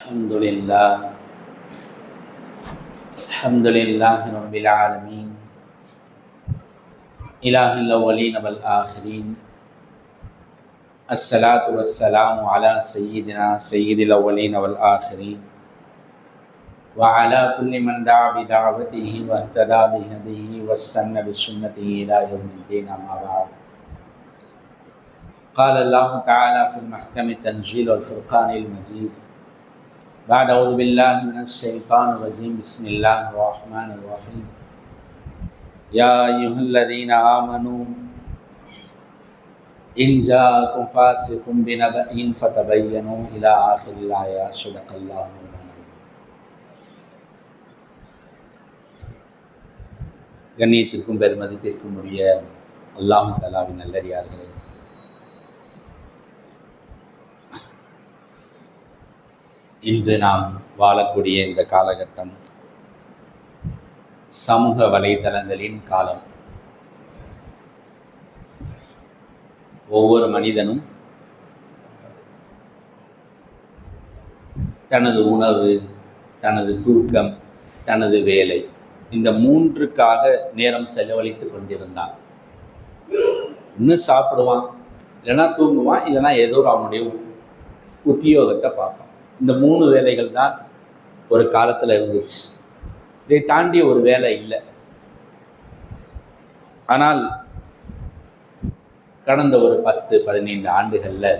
الحمد لله الحمد لله رب العالمين إله الأولين والآخرين الصلاة والسلام على سيدنا سيد الأولين والآخرين وعلى كل من دعا بدعوته واهتدى بهديه واستنى بسنته إلى يوم الدين أما بعد. قال الله تعالى في المحكم التنزيل والفرقان المجيد بعد أعوذ بالله من الشيطان الرجيم بسم الله الرحمن الرحيم يا أيها الذين آمنوا إن جاءكم فاسق بنبأ فتبينوا إلى آخر الآية صدق الله العظيم கண்ணியத்திற்கும் பெருமதிப்பிற்கும் உரிய அல்லாஹு தலாவின் நல்லடியார்களே இன்று நாம் வாழக்கூடிய இந்த காலகட்டம் சமூக வலைதளங்களின் காலம். ஒவ்வொரு மனிதனும் தனது உணவு தனது தூக்கம் தனது வேலை இந்த மூன்றுக்காக நேரம் செலவழித்து கொண்டிருந்தான். இன்னும் சாப்பிடுவான் இல்லைன்னா தூங்குவான் இல்லைன்னா ஏதோ ஒரு அவனுடைய உத்தியோகத்தை பார்ப்பான். இந்த மூணு வேலைகள் தான் ஒரு காலத்தில் இருந்துச்சு. இதை தாண்டி ஒரு வேலை இல்லை. ஆனால் கடந்த ஒரு பத்து பதினைந்து ஆண்டுகளில்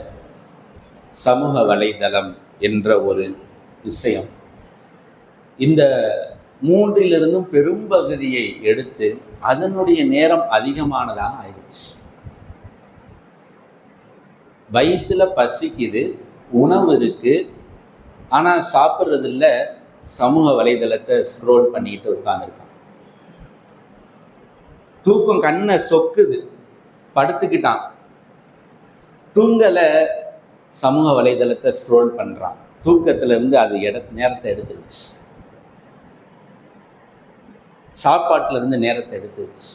சமூக வலைதளம் என்ற ஒரு விஷயம் இந்த மூன்றிலிருந்தும் பெரும்பகுதியை எடுத்து அதனுடைய நேரம் அதிகமானதாக ஆயிடுச்சு. வயிற்றுல பசிக்குது உணவு இருக்குது ஆனால் சாப்பிட்றதில்ல சமூக வலைதளத்தை ஸ்க்ரோல் பண்ணிட்டு உட்காந்துருக்கான் தூக்கம் கண்ணை சொக்குது. படுத்துக்கிட்டான். தூங்கலை சமூக வலைதளத்தை ஸ்க்ரோல் பண்ணுறான் தூக்கத்துல இருந்து அது இட நேரத்தை எடுத்துருச்சு. சாப்பாட்டுல இருந்து நேரத்தை எடுத்துருச்சு.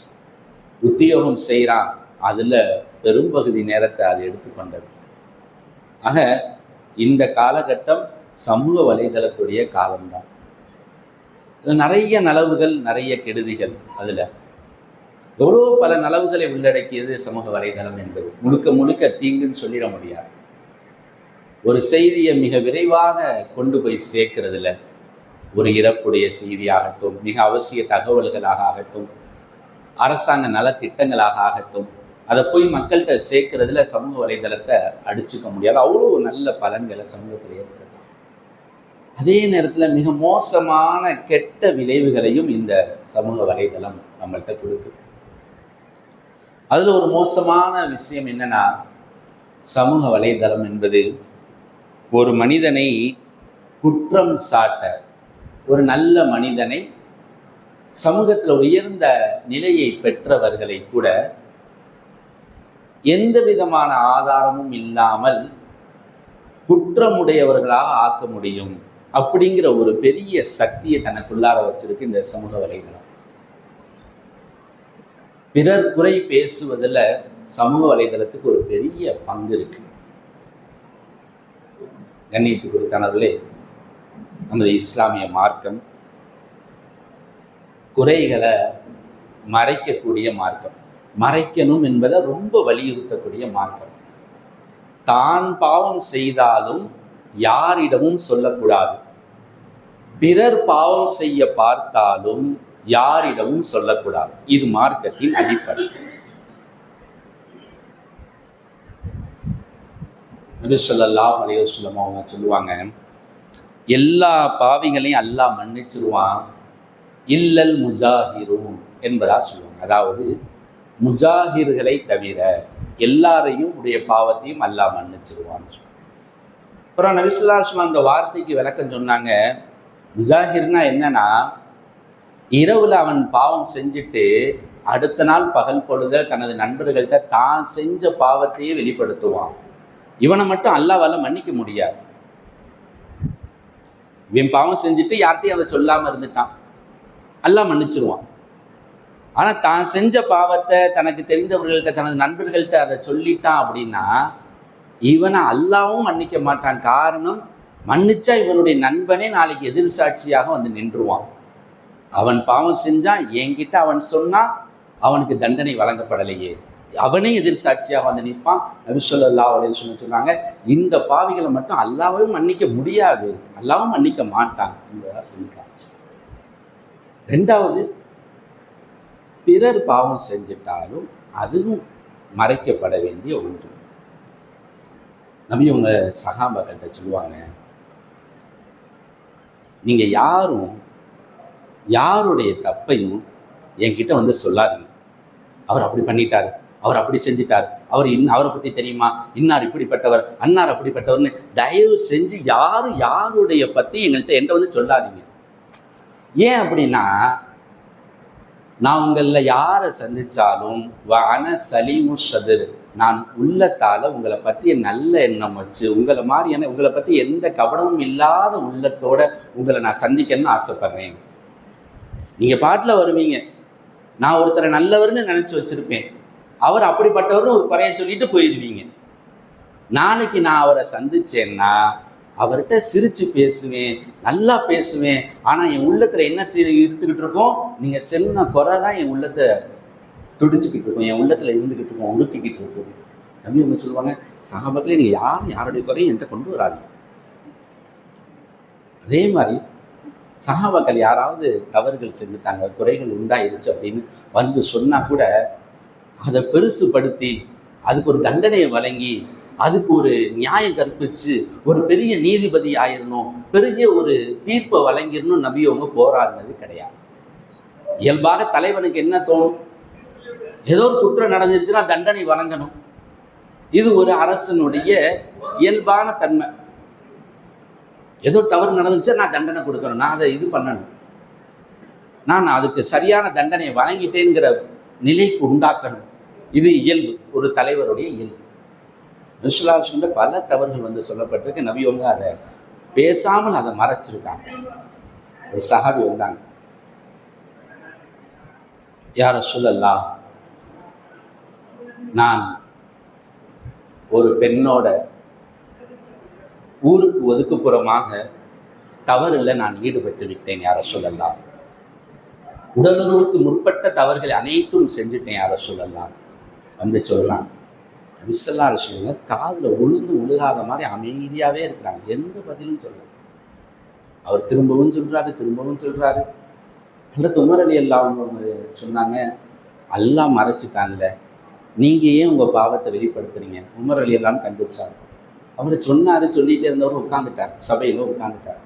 உத்தியோகம் செய்கிறான் அதில் பெரும்பகுதி நேரத்தை அது எடுத்துக்கொண்டது. ஆக இந்த காலகட்டம் சமூக வலைதளத்துடைய காலம்தான். இதில் நிறைய நலவுகள் நிறைய கெடுதிகள் அதில். எவ்வளோ பல நலவுகளை உள்ளடக்கியது சமூக வலைதளம் என்பது. முழுக்க முழுக்க தீங்குன்னு சொல்லிட முடியாது. ஒரு செய்தியை மிக விரைவாக கொண்டு போய் சேர்க்கறதுல ஒரு இறப்புடைய செய்தியாகட்டும் மிக அவசிய தகவல்களாக ஆகட்டும் அரசாங்க நலத்திட்டங்களாக ஆகட்டும் அதை போய் மக்கள்கிட்ட சேர்க்கறதுல சமூக வலைதளத்தை அடிச்சுக்க முடியாது. அவ்வளோ நல்ல பலன்களை சமூகத்தில் ஏற்படுத்தும் அதே நேரத்தில் மிக மோசமான கெட்ட விளைவுகளையும் இந்த சமூக வலைதளம் நம்மள்கிட்ட கொடுக்குது அதில் ஒரு மோசமான விஷயம் என்னன்னா சமூக வலைதளம் என்பது ஒரு மனிதனை குற்றம் சாட்ட ஒரு நல்ல மனிதனை சமூகத்தில் உயர்ந்த நிலையை பெற்றவர்களை கூட எந்த விதமான ஆதாரமும் இல்லாமல் குற்றமுடையவர்களாக ஆக்க முடியும். அப்படிங்கிற ஒரு பெரிய சக்தியை தனக்குள்ளார வச்சிருக்கு இந்த சமூக வலைதளம். பிறர் குறை பேசுவதில் சமூக வலைதளத்துக்கு ஒரு பெரிய பங்கு இருக்கு. கண்ணியத்து கொடுத்தானவர்களே நமது இஸ்லாமிய மார்க்கம் குறைகளை மறைக்கக்கூடிய மார்க்கம். மறைக்கணும் என்பதை ரொம்ப வலியுறுத்தக்கூடிய மார்க்கம். தான் பாவம் செய்தாலும் யாரிடமும் சொல்லக்கூடாது. பிறர் பாவம் செய்ய பார்த்தாலும் யாரிடமும் சொல்லக்கூடாது. இது மார்க்கத்தின் அடிப்படை. நபி ஸல்லல்லாஹு அவங்க சொல்லுவாங்க எல்லா பாவிகளையும் அல்லாஹ் மன்னிச்சிருவான். இல்லல் முஜாஹிரும் என்பதா சொல்லுவாங்க. அதாவது முஜாஹிர்களை தவிர எல்லாரையும் உடைய பாவத்தையும் அல்லாஹ் மன்னிச்சிருவான்னு சொல்லுவாங்க. அப்புறம் நபிசுல்லாஸ்லாம் அந்த வார்த்தைக்கு விளக்கம் சொன்னாங்க முஜாஹிர்னா என்னன்னா இரவுல அவன் பாவம் செஞ்சுட்டு அடுத்த நாள் பகல் பொழுத தனது நண்பர்கள்ட்ட தான் செஞ்ச பாவத்தையே வெளிப்படுத்துவான். இவனை மட்டும் அல்லாவால மன்னிக்க முடியாது. இவன் பாவம் செஞ்சுட்டு யார்கிட்டையும் அதை சொல்லாம இருந்துட்டான். அல்லாஹ் மன்னிச்சிருவான். ஆனா தான் செஞ்ச பாவத்தை தனக்கு தெரிந்தவர்கள்ட்ட தனது நண்பர்கள்ட்ட அதை சொல்லிட்டான் அப்படின்னா இவனை அல்லாவும் மன்னிக்க மாட்டான். காரணம் மன்னிச்சா இவனுடைய நண்பனே நாளைக்கு எதிர் சாட்சியாக வந்து நின்றுவான். அவன் பாவம் செஞ்சான் என்கிட்ட அவன் சொன்னா அவனுக்கு தண்டனை வழங்கப்படலையே. அவனே எதிர் சாட்சியாக வந்து நிற்பான். நபிசல்லா அப்படின்னு சொல்லி சொன்னாங்க இந்த பாவிகளை மட்டும் அல்லாவையும் மன்னிக்க முடியாது. அல்லாவும் மன்னிக்க மாட்டான் என்பதாக சொல்லிட்டாங்க ரெண்டாவது பிறர் பாவம் செஞ்சிட்டாலும் அதுவும் மறைக்கப்பட வேண்டிய ஒன்று. நபி உங்க சகாபாக்கிட்ட சொல்லுவாங்க நீங்கள் யாரும் யாருடைய தப்பையும் என்கிட்ட வந்து சொல்லாதீங்க. அவர் அப்படி பண்ணிட்டாரு அவர் அப்படி செஞ்சிட்டார் அவர் இன் அவரை பற்றி தெரியுமா? இன்னார் இப்படிப்பட்டவர் அன்னார் அப்படிப்பட்டவர்னு தயவு செஞ்சு யாரும் யாருடைய பற்றி எங்கள்கிட்ட என்கிட்ட வந்து சொல்லாதீங்க. ஏன் அப்படின்னா நான் உங்களில் யாரை சந்தித்தாலும் வன சலீமு சதுர் நான் உள்ளத்தால் உங்களை பற்றி நல்ல எண்ணம் வச்சு உங்களை மாதிரியான உங்களை பற்றி எந்த கவனமும் இல்லாத உள்ளத்தோட உங்களை நான் சந்திக்கணும்னு ஆசைப்படுறேன். நீங்கள் பாட்டில் வருவீங்க. நான் ஒருத்தரை நல்லவர்னு நினச்சி வச்சுருப்பேன். அவர் அப்படிப்பட்டவர்னு ஒரு குறைய சொல்லிட்டு போயிடுவீங்க நாளைக்கு நான் அவரை சந்திச்சேன்னா அவர்கிட்ட சிரித்து பேசுவேன் நல்லா பேசுவேன். ஆனால் என் உள்ளத்தில் என்ன செய்ய இருந்துக்கிட்டு இருக்கோம் நீங்கள் சொன்ன குறை தான் என் உள்ளத்தை துடிச்சுக்கிட்டு இருக்கும். என் உள்ளத்தில் இருந்துக்கிட்டு இருக்கும். உறுத்திக்கிட்டு இருக்கும். நம்பி அவங்க சொல்லுவாங்க. சாபத்தில் நீங்கள் யாரும் யாருடைய குறையும் என்கிட்ட கொண்டு வராது. அதே மாதிரி சகாபாக்கள் யாராவது தவறுகள் செஞ்சுட்டாங்க குறைகள் உண்டாயிருச்சு அப்படின்னு வந்து சொன்னா கூட அதை பெருசுபடுத்தி அதுக்கு ஒரு தண்டனையை வழங்கி அதுக்கு ஒரு நியாயம் கற்பிச்சு ஒரு பெரிய நீதிபதி ஆயிரணும் பெரிய ஒரு தீர்ப்பை வழங்கிடணும் நபி அவங்க போராடினது கிடையாது. இயல்பாக தலைவனுக்கு என்ன தோணும்? ஏதோ ஒரு குற்றம் நடந்துருச்சுன்னா தண்டனை வழங்கணும். இது ஒரு அரசனுடைய இயல்பான தன்மை. ஏதோ தவறு நடந்துச்சு நான் தண்டனை கொடுக்கணும். நான் அதை இது பண்ணணும். நான் அதுக்கு சரியான தண்டனையை வழங்கிட்டேங்கிற நிலைக்கு உண்டாக்கணும். இது இயல்பு. ஒரு தலைவருடைய இயல்பு. ரிஷுலாஷுன்ற பல தவறுகள் வந்து சொல்லப்பட்டிருக்கு. நபி அவங்க அதை பேசாமல் அதை மறைச்சிருக்காங்க. ஒரு சஹாபி வந்தாங்க. யார சொல்லலா நான் ஒரு பெண்ணோட ஊருக்கு ஒதுக்குப்புறமாக தவறில் நான் ஈடுபட்டு விட்டேன் யார சொல்லலாம்? உடலுறவுக்கு முற்பட்ட தவறுகளை அனைத்தும் செஞ்சுட்டேன் யார சொல்லலாம்? வந்து சொல்லலாம். விசல்லா சொல்லுங்க காதில் உளுந்து உழுகாத மாதிரி அமைதியாகவே இருக்கிறாங்க. எந்த பதிலும் சொல்ல அவர் திரும்பவும் சொல்கிறாரு திரும்பவும் சொல்கிறாரு அந்த துமரலி எல்லாம் சொன்னாங்க எல்லாம் மறைச்சிட்டான்ல. நீங்க ஏன் உங்க பாவத்தை வெளிப்படுத்துறீங்க? உமர் அலியெல்லாம் கண்டுச்சார். அவர் சொன்னார் சொல்லிகிட்டே இருந்தவர் உட்காந்துட்டார் சபையில் உட்காந்துட்டார்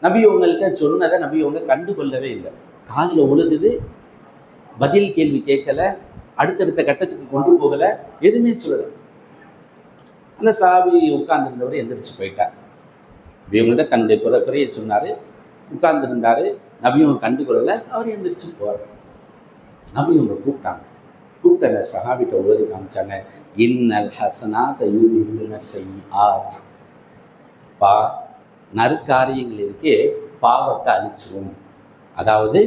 நபி உங்கள்கிட்ட சொன்னதை நபி உங்க கண்டுகொள்ளவே இல்லை. காதில் உழுதுது பதில் கேள்வி கேட்கல அடுத்தடுத்த கட்டத்துக்கு கொண்டு போகலை எதுவுமே சொல்லலை. அந்த சாவி உட்கார்ந்துருந்தவர் எந்திரிச்சு போயிட்டார். இவங்கள்ட்ட தன்னுடைய குறை குறைய சொன்னார். உட்கார்ந்துருந்தார். நபியும் கண்டுகொள்ளலை. அவர் எந்திரிச்சு போகிறார் நபி இவங்க கூப்பிட்டாங்க. கூப்பிட்ட அந்த சஹாபிட்ட உழுது காமிச்சாங்க. இன்னல் ஹசனா யூதிஹுன செய்யாத் பா நற்காரியங்கள் இருக்கே பாவத்தை அழிச்சிரும். அதாவது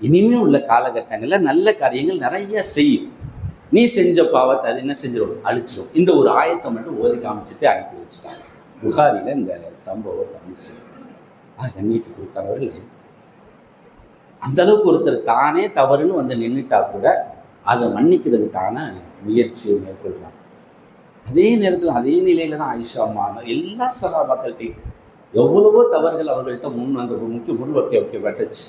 இனிமே உள்ள காலகட்டங்களில் நல்ல காரியங்கள் நிறைய செய்யும். நீ செஞ்ச பாவத்தை அது என்ன செஞ்சிடும் அழிச்சிடும் இந்த ஒரு ஆயத்தை மட்டும் ஓதி காமிச்சிட்டு அனுப்பி வச்சுட்டாங்க. புகாரியில் இந்த சம்பவம் பதிவு செய்யும் கண்ணியத்து கொடுத்தவர்கள் அந்த அளவுக்கு ஒருத்தர் தானே தவறுன்னு வந்து நின்றுட்டா கூட அதை மன்னிக்கிறதுக்கான முயற்சியை மேற்கொள்கிறான். அதே நேரத்தில் அதே நிலையில தான் ஆயிஷாமான எல்லா சகாபாக்கள்கிட்டையும் எவ்வளவோ தவறுகள் அவர்கள்ட்ட முன் அந்த முக்கிய உருவக்கை வைக்கப்பட்டுச்சு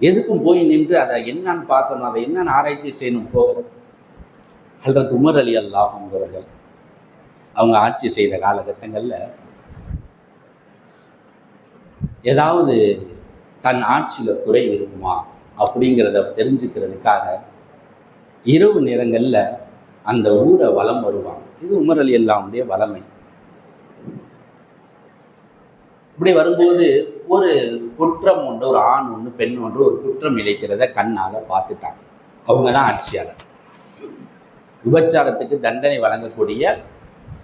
எதுக்கும் போய் நின்று அதை என்னன்னு பார்க்கணும் அதை என்னன்னு ஆராய்ச்சி செய்யணும் போகிறது அல்லது உமர் அலி அல்லாஹங்கிறவர்கள் அவங்க ஆட்சி செய்த காலகட்டங்களில் ஏதாவது தன் ஆட்சியில் குறை இருக்குமா அப்படிங்கிறத தெரிஞ்சுக்கிறதுக்காக இரவு நேரங்களில் அந்த ஊரை வலம் வருவாங்க. இது உமர் அலி அல்லாவுடைய வளமை இப்படி வரும்போது ஒரு குற்றம் ஒன்று ஒரு ஆண் ஒன்று பெண் ஒன்று ஒரு குற்றம் இழைக்கிறத கண்ணால் பார்த்துட்டாங்க. அவங்க தான் ஆட்சியாளர். விபச்சாரத்துக்கு தண்டனை வழங்கக்கூடிய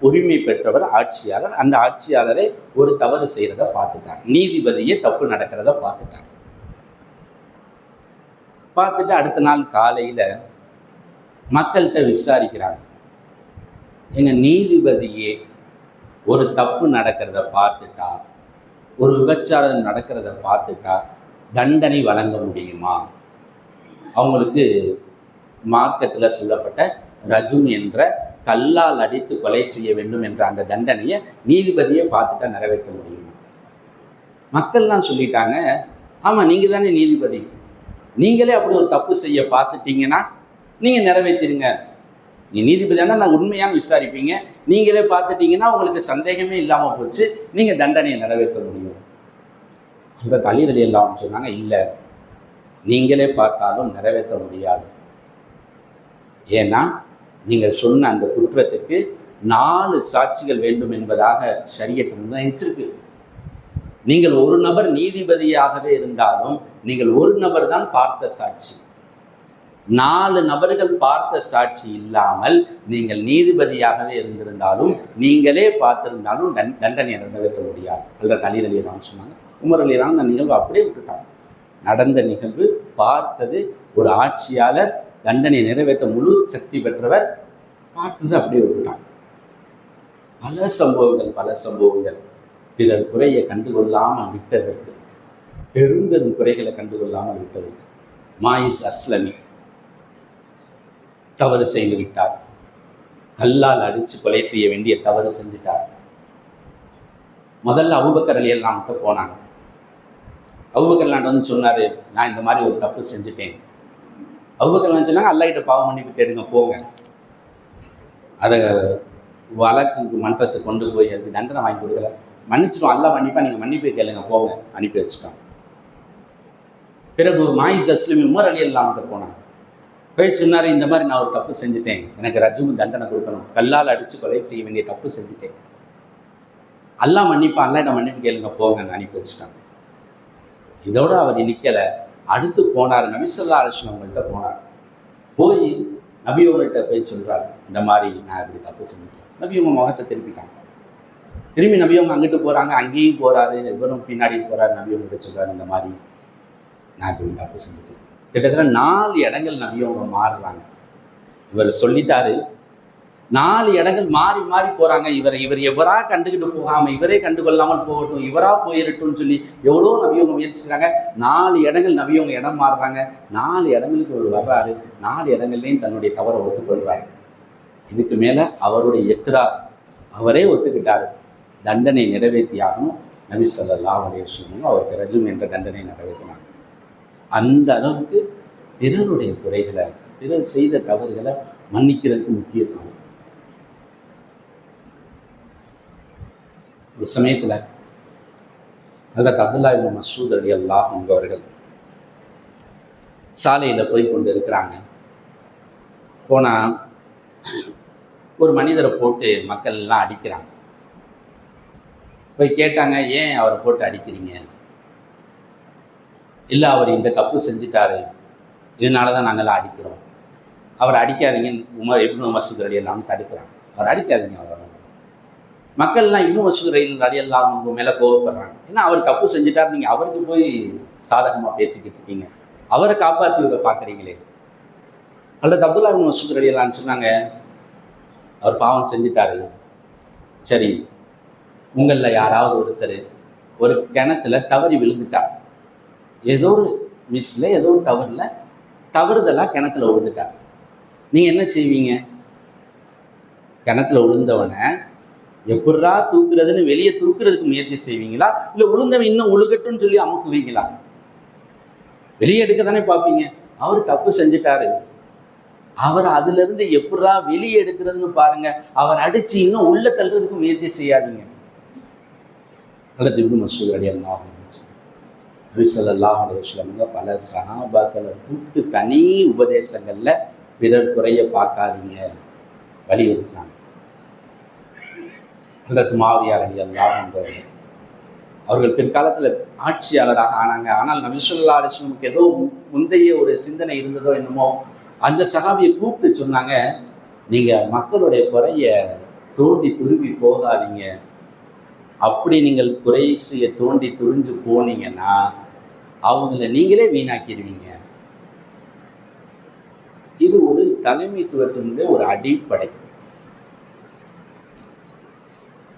உரிமை பெற்றவர் ஆட்சியாளர். அந்த ஆட்சியாளரை ஒரு தவறு செய்கிறத பார்த்துட்டாங்க. நீதிபதியே தப்பு நடக்கிறத பார்த்துட்டாங்க. பார்த்துட்டு அடுத்த நாள் காலையில் மக்கள்கிட்ட விசாரிக்கிறாங்க. எங்கள் நீதிபதியே ஒரு தப்பு நடக்கிறத பார்த்துட்டா ஒரு விபச்சாரம் நடக்கிறத பார்த்துட்டா தண்டனை வழங்க முடியுமா? அவங்களுக்கு மார்க்கத்தில் சொல்லப்பட்ட ரஜும் என்ற கல்லால் அடித்து கொலை செய்ய வேண்டும் என்ற அந்த தண்டனையை நீதிபதியை பார்த்துட்டா நிறைவேற்ற முடியுமா? மக்கள்லாம் சொல்லிட்டாங்க ஆமாம் நீங்கள் தானே நீதிபதி. நீங்களே அப்படி ஒரு தப்பு செய்ய பார்த்துட்டீங்கன்னா நீங்கள் நிறைவேற்றிடுங்க நீ நீதிபதியான நான் உண்மையான விசாரிப்பீங்க. நீங்களே பார்த்துட்டீங்கன்னா உங்களுக்கு சந்தேகமே இல்லாமல் போச்சு. நீங்கள் தண்டனையை நிறைவேற்ற முடியும். அந்த தலிதலி எல்லாம் சொன்னாங்க இல்லை. நீங்களே பார்த்தாலும் நிறைவேற்ற முடியாது. ஏன்னா நீங்கள் சொன்ன அந்த குற்றத்துக்கு நாலு சாட்சிகள் வேண்டும் என்பதாக சரியத்தை நிர்ணயிச்சிருக்கு நீங்கள் ஒரு நபர் நீதிபதியாகவே இருந்தாலும் நீங்கள் ஒரு நபர் தான் பார்த்த சாட்சி. நாலு நபர்கள் பார்த்த சாட்சி இல்லாமல் நீங்கள் நீதிபதியாகவே இருந்திருந்தாலும் நீங்களே பார்த்திருந்தாலும் தண்டனை நிறைவேற்ற முடியாது. என்ற தலீர் அலியலாம் சொன்னாங்க. உமர் அலியலாம் அந்த நிகழ்வு அப்படியே விட்டுட்டாங்க. நடந்த நிகழ்வு பார்த்தது ஒரு ஆட்சியாளர் தண்டனை நிறைவேற்ற முழு சக்தி பெற்றவர் பார்த்தது அப்படியே விட்டுட்டாங்க. பல சம்பவங்கள் பல சம்பவங்கள். பிறர் குறையை கண்டுகொள்ளாமல் விட்டதற்கு பெரும்பெரும் குறைகளை கண்டுகொள்ளாமல் விட்டதற்கு. மாயிஸ் அஸ்லமி தவறு செய்து விட்டார். கல்லால் அடித்து கொலை செய்ய வேண்டிய தவறு செஞ்சுட்டார். முதல்ல அபுபக்கர் அலி அல்லாம்கிட்ட போனாங்க. அபுபக்கர்லாண்ட் வந்து சொன்னார் நான் இந்த மாதிரி ஒரு தப்பு செஞ்சுட்டேன். அபுபக்கர்லாம் சொன்னாங்க அல்லாஹ்கிட்ட பாவம் மன்னிப்பு தேடுங்க போங்க. அதை வழக்கு மன்றத்தை கொண்டு போய் அதுக்கு தண்டனை வாங்கி கொடுக்கல. மன்னிச்சிடும் அல்ல மன்னிப்பா நீங்கள் மன்னிப்பு கேளுங்க போங்க அனுப்பி வச்சுட்டோம். பிறகு மாயிஸ் அஸ்லமி உமர் அலி அல்லாம்கிட்ட போனாங்க. போய் சொன்னார் இந்த மாதிரி நான் ஒரு தப்பு செஞ்சுட்டேன். எனக்கு ரஜுவும் தண்டனை கொடுக்கணும். கல்லால் அடித்து கொலை செய்ய வேண்டிய தப்பு செஞ்சுட்டேன். அல்லா மன்னிப்பா என்ன மன்னிப்பு கேளுங்க போங்க அனுப்பி வச்சுட்டாங்க இதோட அவர் நிற்கலை அடுத்து போனார் நபிசல்லா அரசு அவங்கள்ட்ட போனார். போய் நபியோங்கள்ட்ட போய் சொல்கிறார் இந்த மாதிரி நான் இப்படி தப்பு செஞ்சுட்டேன். நபியவங்க முகத்தை திருப்பிட்டாங்க. திரும்பி நபியவங்க அங்கிட்டு போகிறாங்க அங்கேயும் போகிறாரு இவரும் பின்னாடி போகிறாரு நபியவங்கள்ட்ட சொல்கிறாரு இந்த மாதிரி நான் இப்படி தப்பு செஞ்சுட்டேன். கிட்டத்தட்ட நாலு இடங்கள் நபியவங்க மாறுறாங்க. இவர் சொல்லிட்டாரு நாலு இடங்கள் மாறி மாறி போறாங்க. இவரை இவர் எவரா கண்டுகிட்டு போகாம இவரே கண்டுகொள்ளாமல் போகட்டும் இவரா போயிடட்டும்னு சொல்லி எவ்வளோ நபியவங்க முயற்சிக்கிறாங்க. நாலு இடங்கள் நபியவங்க இடம் மாறுறாங்க. நாலு இடங்களுக்கு ஒரு வர்றாரு. நாலு இடங்கள்லையும் தன்னுடைய தவறை ஒத்துக்கொள்றாரு. இதுக்கு மேல அவருடைய எக்குதா அவரே ஒத்துக்கிட்டாரு. தண்டனை நிறைவேற்றியாகணும். நபி சொல்லா அலைஹி வஸல்லம் அவருக்கு ரஜும் என்ற தண்டனை நிறைவேற்றினாங்க. அந்த அளவுக்கு பிறருடைய குறைகளை பிறர் செய்த தவறுகளை மன்னிக்கிறதுக்கு முக்கியத்துவம். ஒரு சமயத்தில் அதற்கு அப்துல்லா இவன் மசூத் அலி அல்லாஹ் அவர்கள் சாலையில் போய் கொண்டு இருக்கிறாங்க. போனால் ஒரு மனிதரை போட்டு மக்கள் எல்லாம் அடிக்கிறாங்க. போய் கேட்டாங்க ஏன் அவரை போட்டு அடிக்கிறீங்க? இல்லை அவர் இந்த தப்பு செஞ்சுட்டாரு. இதனால தான் நாங்கள்லாம் அடிக்கிறோம். அவர் அடிக்காதீங்கன்னு உமர் இப்னு மசூத் அலி எல்லாம் தடுக்கிறாங்க. அவர் அடிக்காதீங்க அவர் மக்கள்லாம் இன்னும் மசூத் அலி எல்லாம் உங்கள் மேலே கோவப்படுறாங்க. ஏன்னா அவர் தப்பு செஞ்சுட்டார் நீங்கள் அவருக்கு போய் சாதகமாக பேசிக்கிட்டு இருக்கீங்க. அவரை காப்பாற்றி இவரை பார்க்குறீங்களே அல்லது அப்துல்லா இப்னு மசூத் எல்லாம் சொன்னாங்க அவர் பாவம் செஞ்சுட்டாரு. சரி உங்களில் யாராவது ஒருத்தர் ஒரு கிணத்துல தவறி விழுந்துட்டார் ஏதோ ஒரு மிஸ்ல ஏதோ ஒரு தவறுல தவறுதலாக கிணத்துல விழுந்துட்டார் நீங்கள் என்ன செய்வீங்க? கிணத்துல விழுந்தவனை எப்படா தூக்குறதுன்னு வெளியே தூக்குறதுக்கு முயற்சி செய்வீங்களா? இல்லை விழுந்தவன் இன்னும் உழுகட்டும்னு சொல்லி அமுக்குவீங்களா? வெளியே எடுக்க தானே பார்ப்பீங்க. அவர் தப்பு செஞ்சுட்டாரு. அவர் அதுல இருந்து எப்படா வெளியே எடுக்கிறதுன்னு பாருங்க. அவர் அடிச்சு இன்னும் உள்ள தள்ளுறதுக்கு முயற்சி செய்யாதீங்க. அல்லது இப்னு மசூர் அடியாகும் நபிசல்லாஹ் அலுவலம்ங்க பல சகாபாக்களை கூட்டு தனி உபதேசங்கள்ல பிறர் குறைய பார்க்காதீங்க வலியுறுத்தினாங்க. அதற்கு மாவியார் அலி அல்லாஹ் அவர்கள். பிற்காலத்தில் ஆட்சியாளராக ஆனாங்க. ஆனால் நபிசுல்லா அலிஸ்லமுக்கு ஏதோ முந்தைய ஒரு சிந்தனை இருந்ததோ என்னமோ அந்த சகாபியை கூப்பிட்டு சொன்னாங்க நீங்கள் மக்களுடைய குறைய தோண்டி துருவி போகாதீங்க. அப்படி நீங்கள் குறைசிய தோண்டி துறிஞ்சு போனீங்கன்னா அவங்கள நீங்களே வீணாக்கிடுவீங்க. இது ஒரு தலைமைத்துவத்தினுடைய ஒரு அடிப்படை.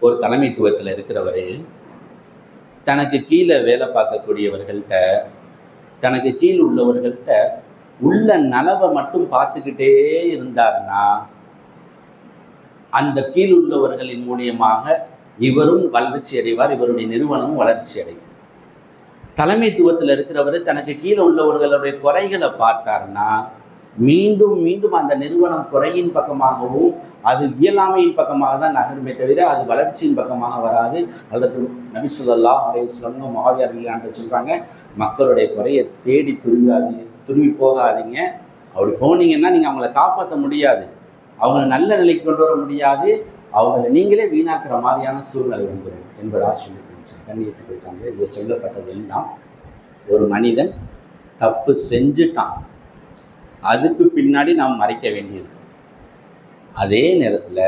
ஒரு தலைமைத்துவத்தில் இருக்கிறவர் தனக்கு கீழே வேலை பார்க்கக்கூடியவர்கள்ட்ட தனக்கு கீழ் உள்ளவர்கள்ட்ட உள்ள நலவை மட்டும் பார்த்துக்கிட்டே இருந்தார்னா அந்த கீழ் உள்ளவர்களின் மூலியமாக இவரும் வளர்ச்சி அடைவார் இவருடைய நிறுவனமும் வளர்ச்சி அடையும். தலைமைத்துவத்தில் இருக்கிறவர் தனக்கு கீழே உள்ளவர்களுடைய குறைகளை பார்த்தாருன்னா மீண்டும் மீண்டும் அந்த நிறுவனம் குறையின் பக்கமாகவும் அது இயலாமையின் பக்கமாக தான் நகருமே தவிர அது வளர்ச்சியின் பக்கமாக வராது. அல்லது நபிசுல்லா அலையுஸ்லம்னு மாவியார்கள் சொல்கிறாங்க மக்களுடைய குறையை தேடி துருவாதீங்க துருவி போகாதீங்க. அப்படி போனீங்கன்னா நீங்கள் அவங்கள காப்பாற்ற முடியாது. அவங்கள நல்ல நிலைக்கு கொண்டு வர முடியாது. அவங்கள நீங்களே வீணாக்குற மாதிரியான சூழ்நிலை வந்துடும் என்பதாக சொல்லி கண்ணியத்து போயிட்டாங்க இது சொல்லப்பட்டது எல்லாம் ஒரு மனிதன் தப்பு செஞ்சுட்டான். அதுக்கு பின்னாடி நாம் மறைக்க வேண்டியது. அதே நேரத்தில்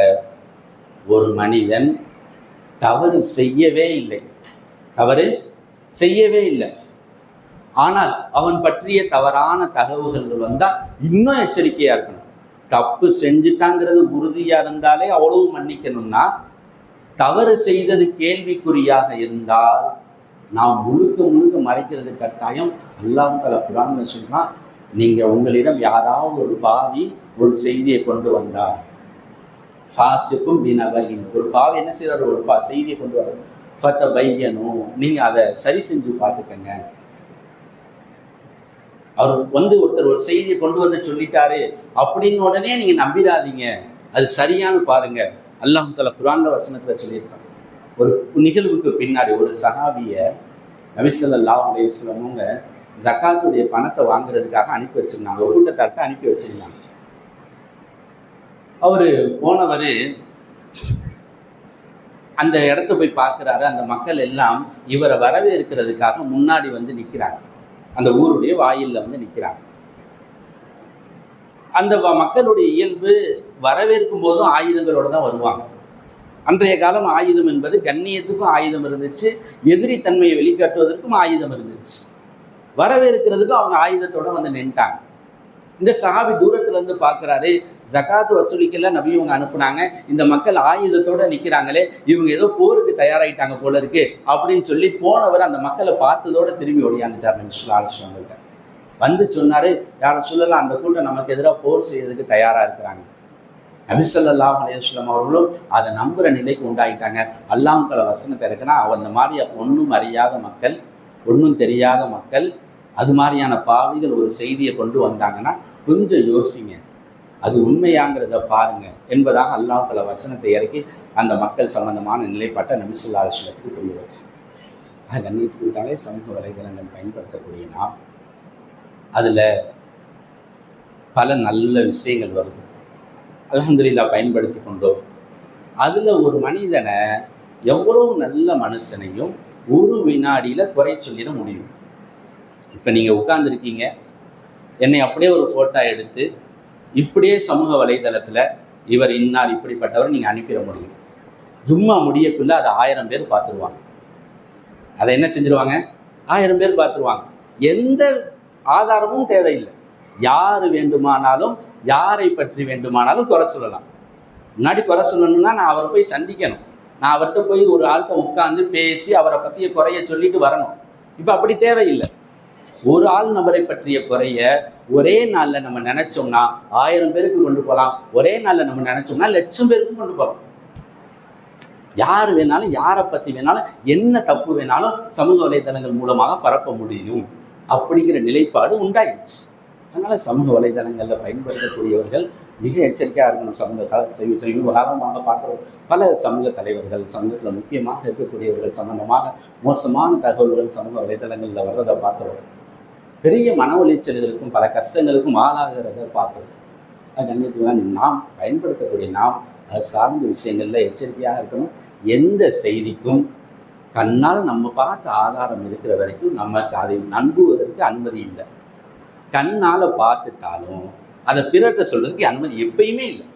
ஒரு மனிதன் தவறு செய்யவே இல்லை. தவறு செய்யவே இல்லை. ஆனால் அவன் பற்றிய தவறான தகவல்கள் வந்தால் இன்னும் எச்சரிக்கையாக இருக்கணும். தப்பு செஞ்சுட்டாங்கிறது உறுதியாக இருந்தாலே அவ்வளவு மன்னிக்கணும்னா தவறு செய்தது கேள்விக்குறியாக இருந்தால் நாம் முழுக்க முழுக்க மறைக்கிறது கட்டாயம். அல்லாஹ் பல புராணங்கள் சொல்றான் நீங்கள் உங்களிடம் யாராவது ஒரு பாவி ஒரு செய்தியை கொண்டு வந்தார் ஃபாசிக்கும் பினவகின். ஒரு பாவி என்ன செய்கிறார் ஒரு பா செய்தியை கொண்டு வர ஃபத்த பையனும் நீங்கள் அதை சரி செஞ்சு பார்த்துக்கங்க. அவர் வந்து ஒருத்தர் ஒரு செய்தியை கொண்டு வந்து சொல்லிட்டாரு அப்படின்னு உடனே நீங்க நம்பிடாதீங்க. அது சரியானு பாருங்க. அல்லாஹ் குரான்ல வசனத்துல சொல்லியிருக்காங்க. ஒரு நிகழ்வுக்கு பின்னாடி ஒரு சஹாபிய நபிசல்லா ஜக்காத்துடைய பணத்தை வாங்குறதுக்காக அனுப்பி வச்சிருந்தாங்க. ஒரு கூட்டத்தார்ட்ட அனுப்பி வச்சிருந்தாங்க. அவரு போனவர் அந்த இடத்த போய் பார்க்குறாரு. அந்த மக்கள் எல்லாம் இவரை வரவேற்கிறதுக்காக முன்னாடி வந்து நிற்கிறாங்க அந்த ஊருடைய வாயிலில் வந்து நிற்கிறாங்க அந்த மக்களுடைய இயல்பு வரவேற்கும் போதும் ஆயுதங்களோடு தான் வருவாங்க. அன்றைய காலம் ஆயுதம் என்பது கண்ணியத்துக்கும் ஆயுதம் இருந்துச்சு எதிரி தன்மையை வெளிக்காட்டுவதற்கும் ஆயுதம் இருந்துச்சு. வரவேற்கிறதுக்கும் அவங்க ஆயுதத்தோட வந்து நின்ட்டாங்க. இந்த சஹாபி தூரத்துல இருந்து பார்க்கறாரு. ஜகாத்து வசூலிக்கல நபி இவங்க அனுப்புனாங்க. இந்த மக்கள் ஆயுதத்தோட நிக்கிறாங்களே இவங்க ஏதோ போருக்கு தயாராயிட்டாங்க போல இருக்கு அப்படின்னு சொல்லி போனவர் அந்த மக்களை பார்த்ததோட திரும்பி ஓடியாந்துட்டார் சொன்னாங்க வந்து சொன்னாரு யார சொல்லலாம் அந்த கூட்டம் நமக்கு எதிராக போர் செய்யறதுக்கு தயாரா இருக்கிறாங்க. நபிசல்லாஹ் அலையம் அவர்களும் அதை நம்புற நிலைக்கு உண்டாயிட்டாங்க. அல்லாஹ்கள வசனத்தை இருக்குன்னா அந்த மாதிரி ஒன்றும் அறியாத மக்கள் ஒன்றும் தெரியாத மக்கள் அது மாதிரியான பாவிகள் ஒரு செய்தியை கொண்டு வந்தாங்கன்னா கொஞ்சம் யோசிங்க. அது உண்மையாங்கிறத பாருங்க என்பதாக அல்லாஹ்கள வசனத்தை இறக்கி அந்த மக்கள் சம்பந்தமான நிலைப்பாட்டை நபிசுல்லா அலுவலத்துக்கு புரிய வச்சு. கண்ணியத்துக்குத்தாலே சமூக வலைதளங்கள் பயன்படுத்தக்கூடிய நாம் அதில் பல நல்ல விஷயங்கள் வருது. அல்ஹம்துலில்லாஹ் பயன்படுத்தி கொண்டோம். அதில் ஒரு மனிதனை எவ்வளோ நல்ல மனுஷனையும் ஒரு வினாடியில் குறை சொல்லிட முடியும். இப்போ நீங்கள் உட்காந்துருக்கீங்க என்னை அப்படியே ஒரு ஃபோட்டோ எடுத்து இப்படியே சமூக வலைதளத்தில் இவர் இன்னார் இப்படிப்பட்டவர் நீங்கள் அனுப்பிட முடியும். ஜும்மா முடியக்குள்ளே அதை ஆயிரம் பேர் பார்த்துருவாங்க. அதை என்ன செஞ்சிருவாங்க? ஆயிரம் பேர் பார்த்துருவாங்க. எந்த ஆதாரமும் தேவையில்லை. யார் வேண்டுமானாலும் யாரை பற்றி வேண்டுமானாலும் குறை சொல்லலாம். முன்னாடி குறை சொல்லணும்னா நான் அவரை போய் சந்திக்கணும். நான் அவர்கிட்ட போய் ஒரு ஆள்கிட்ட உட்காந்து பேசி அவரை பற்றிய குறைய சொல்லிட்டு வரணும். இப்போ அப்படி தேவையில்லை. ஒரு ஆள் நபரை பற்றிய குறைய ஒரே நாளில் நம்ம நினைச்சோம்னா ஆயிரம் பேருக்கு கொண்டு போகலாம் ஒரே நாளில் நம்ம நினைச்சோம்னா லட்சம் பேருக்கும் கொண்டு போகலாம் யார் வேணாலும் யாரை பற்றி வேணாலும் என்ன தப்பு வேணாலும் சமூக வலைதளங்கள் மூலமாக பரப்ப முடியும். அப்படிங்கிற நிலைப்பாடு உண்டாயிடுச்சு. அதனால் சமூக வலைதளங்களில் பயன்படுத்தக்கூடியவர்கள் மிக எச்சரிக்கையாக இருக்கணும். சமூக கல செவி சமீபகாலமாக பார்க்குறோம். பல சமூக தலைவர்கள் சமூகத்தில் முக்கியமாக இருக்கக்கூடியவர்கள் சம்பந்தமாக மோசமான தகவல்கள் சமூக வலைதளங்களில் வர்றதை பார்க்குறோம். பெரிய மன உளைச்சல்களுக்கும் பல கஷ்டங்களுக்கும் ஆளாகிறத பார்க்குறோம். அது நாம் பயன்படுத்தக்கூடிய நாம் அது சார்ந்த விஷயங்களில் எச்சரிக்கையாக இருக்கணும். எந்த செய்திக்கும் கண்ணால் நம்ம பார்த்த ஆதாரம் இருக்கிற வரைக்கும் நமக்கு அதை நம்புவதற்கு அனுமதி இல்லை. கண்ணால் பார்த்துட்டாலும் அதை பிறர்கிட்ட சொல்றதுக்கு அனுமதி எப்பயுமே இல்லை.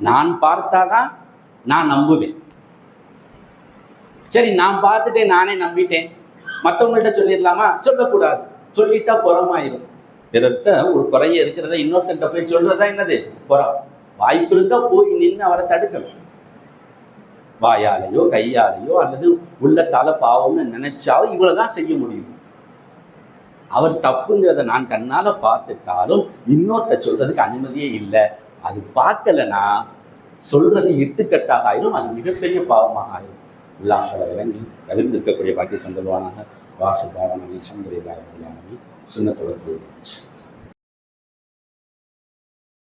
நான் பார்த்தாதான் நான் நம்புவேன். சரி நான் பார்த்துட்டேன் நானே நம்பிட்டேன். மற்றவங்கள்ட்ட சொல்லிடலாமா? சொல்லக்கூடாது. சொல்லிட்டா புறமாயிரும். பிறர்கிட்ட ஒரு குறைய இருக்கிறத இன்னொருத்தன் போய் சொல்றதா என்னது? புறம் வாய்ப்பு இருந்தா போய் நின்று அவரை தடுக்கணும். வாயாலேயோ கையாலேயோ அல்லது உள்ளத்தால பாவம்னு நினைச்சாலும் இவ்வளவுதான் செய்ய முடியும். அவர் தப்புங்கிறத நான் கண்ணால் பார்த்துட்டாலும் இன்னொருத்த சொல்றதுக்கு அனுமதியே இல்லை. அது பார்க்கலனா சொல்றது இட்டுக்கட்டாக ஆயிரும் அது மிகப்பெரிய பாவமாக ஆயிரும் இல்லாமல் இறங்கி தவிர்த்திருக்கக்கூடிய பாக்கிய தந்தல்வானாக வாசுதாரணி அலமதுல்லாஹி சுண்ணத்துடன்